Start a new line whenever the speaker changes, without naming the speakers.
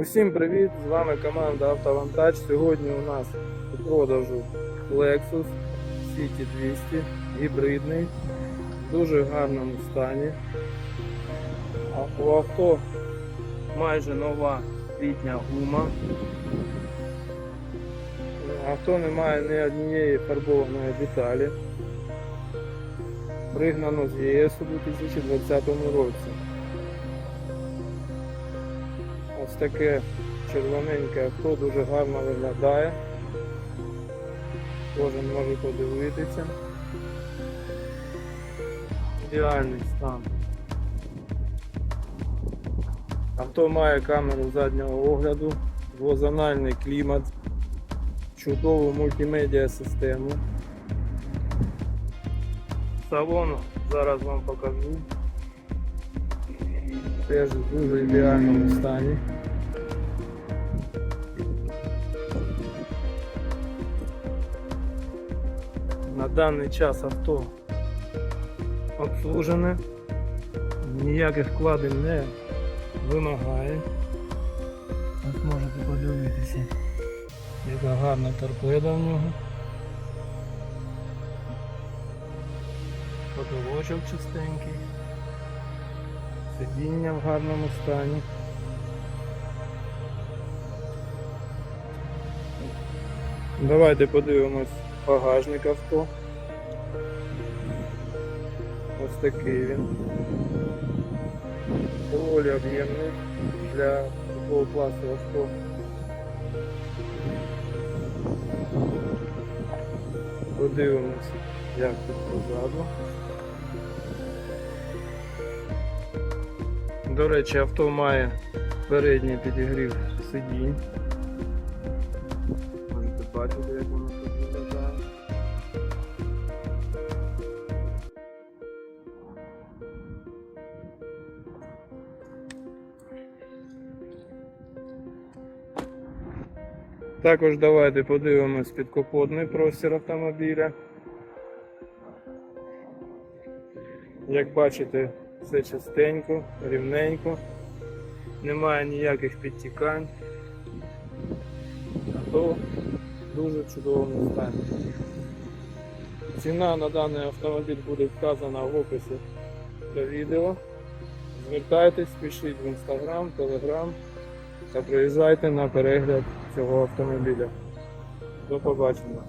Усім привіт! З вами команда Автовантаж. Сьогодні у нас у продажу Lexus City 200 гібридний, в дуже гарному стані. А У авто майже нова літня гума. Авто не має ні однієї фарбованої деталі. Пригнано з ЄС у 2020 році. Ось таке червоненьке авто дуже гарно виглядає. Кожен може подивитися. Ідеальний стан. Авто має камеру заднього огляду, двозональний клімат, чудову мультимедіа систему. Салон зараз вам покажу. Теж в дуже ідеальному стані. На даний час авто обслужене, ніяких вкладень не вимагає. Ось можете подивитися, яка гарна торпеда в нього. Потолочок чистенький. Сидіння в гарному стані. Давайте подивимось багажник авто. Ось такий він. Доволі об'ємний для такого класу авто. Подивимось, як тут позаду. До речі, авто має передній підігрів сидінь. Можете бачити, як воно тут виглядає. Також давайте подивимось підкапотний простір автомобіля. Як бачите, все чистенько, рівненько, немає ніяких підтікань, а то дуже чудовому стані. Ціна на даний автомобіль буде вказана в описі до відео. Звертайтесь, пишіть в інстаграм, телеграм та приїжджайте на перегляд цього автомобіля. До побачення.